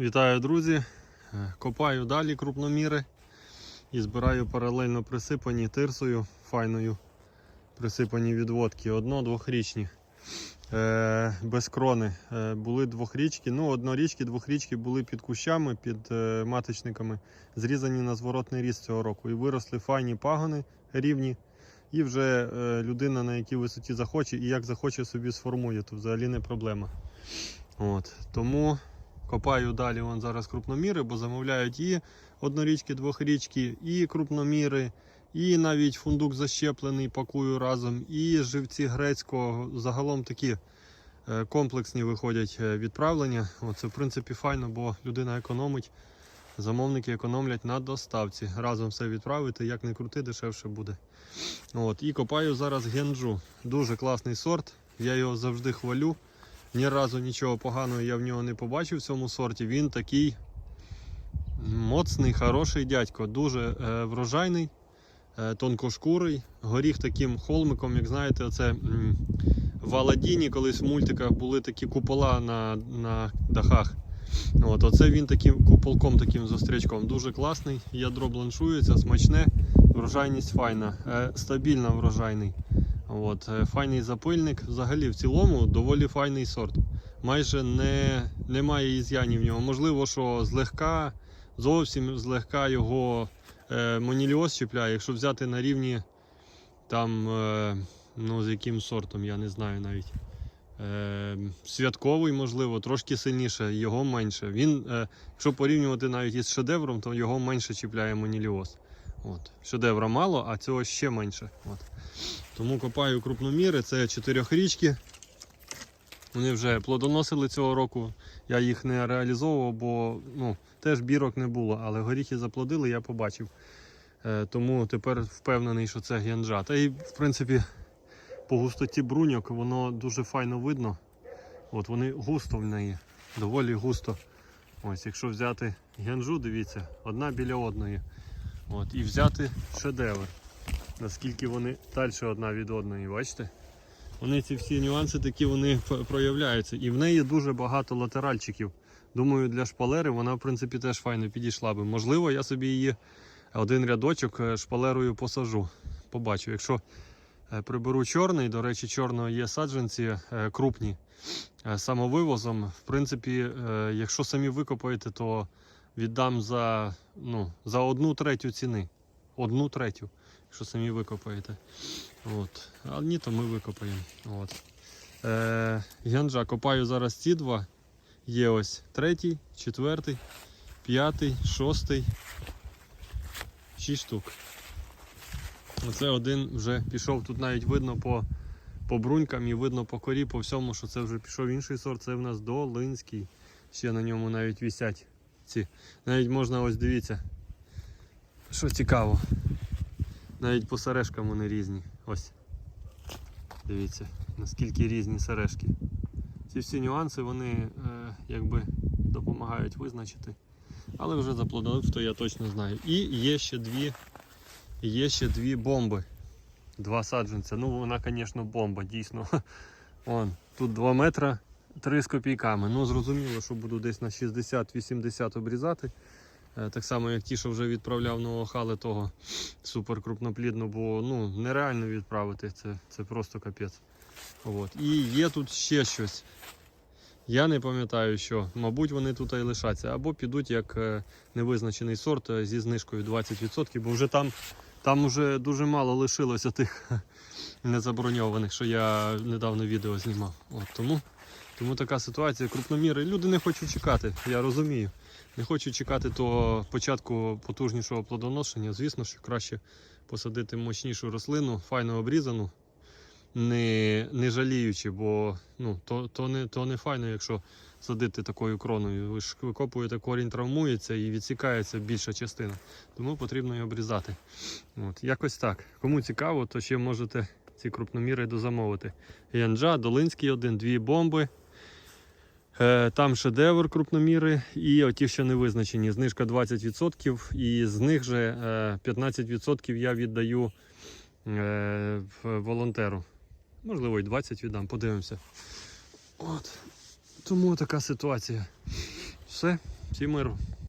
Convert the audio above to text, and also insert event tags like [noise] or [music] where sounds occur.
Вітаю, друзі! Е, Копаю далі крупноміри і збираю паралельно присипані тирсою файною. Присипані відводки, одно-двохрічні. Е, без крони. Е, були двохрічки. Ну, однорічки, двохрічки були під кущами, під е, маточниками, зрізані на зворотний ріст цього року. І виросли файні пагони рівні. І вже е, людина на якій висоті захоче і як захоче собі сформує, то взагалі не проблема. От. Тому копаю далі вон зараз крупноміри, бо замовляють і однорічки, двохрічки, і крупноміри, і навіть фундук защеплений пакую разом, і живці грецького. Загалом такі е, комплексні виходять е, відправлення. Це в принципі файно, бо людина економить. Замовники економлять на доставці. Разом все відправити, як не крути, дешевше буде. От, і копаю зараз генджу. Дуже класний сорт. Я його завжди хвалю. Ні разу нічого поганого я в нього не побачив в цьому сорті. Він такий моцний, хороший дядько, дуже е, врожайний, е, тонкошкурий, горіх таким холмиком, як знаєте, оце м, в Аладдіні колись в мультиках були такі купола на, на дахах. От, оце він таким куполком, таким зустрічком. Дуже класний, ядро бланшується, смачне, врожайність файна, е, стабільно врожайний. От, е, файний запильник. Взагалі, в цілому, доволі файний сорт. Майже не, немає із'янів в нього. Можливо, що злегка, зовсім злегка його е, моніліоз чіпляє. Якщо взяти на рівні там, е, ну з яким сортом, я не знаю навіть. Е, святковий, можливо, трошки сильніше, його менше. Він, е, якщо порівнювати навіть із шедевром, то його менше чіпляє моніліоз. От. Шедевра мало, а цього ще менше. От. Тому копаю крупноміри, це чотирьохрічки. Вони вже плодоносили цього року. Я їх не реалізовував, бо ну, теж бірок не було, але горіхи заплодили, я побачив. Е, тому тепер впевнений, що це генджа. Та і в принципі по густоті бруньок воно дуже файно видно. От Вони густо в неї, доволі густо. Ось, Якщо взяти генджу, дивіться, одна біля одної. От, І взяти шедевр наскільки вони далі одна від одної, бачите? Вони ці всі нюанси такі вони проявляються. І в неї дуже багато латеральчиків. Думаю, для шпалери вона, в принципі, теж файно підійшла би. Можливо, я собі її один рядочок е, шпалерою посажу. Побачу. Якщо е, приберу чорний, до речі, чорного є саджанці е, крупні самовивозом. В принципі, якщо самі викопаєте, то віддам за, ну, за одну третю ціни. Одну третю якщо самі викопаєте. От. А ні, то ми викопаємо. От. Е, Янджа копаю зараз ці два. Є ось третій, четвертий, п'ятий, шостий. Шість штук. Оце один вже пішов. Тут навіть видно по, по брунькам і видно по корі, по всьому, що це вже пішов інший сорт. Це в нас долинський. Ще на ньому навіть висять ці. Навіть можна ось дивіться. Що цікаво. Навіть по сережкам вони різні. Ось. Дивіться, наскільки різні сережки. Ці всі нюанси вони е, якби допомагають визначити. Але вже заплодонив, то я точно знаю. І є ще дві, є ще дві бомби. Два саджанця. Ну вона, звісно, бомба, дійсно. [laughs] Вон, тут 2 метра 3 з копійками. Ну, зрозуміло, що буду десь на 60-80 обрізати. Е, Так само, як ті, що вже відправляв новохали того супер крупноплідно, бо ну, нереально відправити, це, це просто капець. От. І є тут ще щось. Я не пам'ятаю, що. Мабуть, вони тут і лишаться. Або підуть як е, невизначений сорт е, зі знижкою 20%, бо вже там, там вже дуже мало лишилося тих [laughs] незаброньованих, що я недавно відео знімав. От, тому, тому така ситуація. Крупноміри. Люди не хочуть чекати, я розумію. Не хочу чекати того початку потужнішого плодоношення. Звісно, що краще посадити мощнішу рослину, файно обрізану, не, не жаліючи, бо ну, то, то, не, то не файно, якщо садити такою кроною. Ви ж викопуєте, корінь травмується і відсікається більша частина. Тому потрібно її обрізати. От, якось так. Кому цікаво, то ще можете ці крупноміри дозамовити. Янджа, Долинський один, дві бомби. Е, Там шедевр крупноміри і оті, що не визначені. Знижка 20%, і з них же е, 15% я віддаю е, волонтеру. Можливо, і 20 віддам, подивимося. От. Тому така ситуація. Все. Всім миру.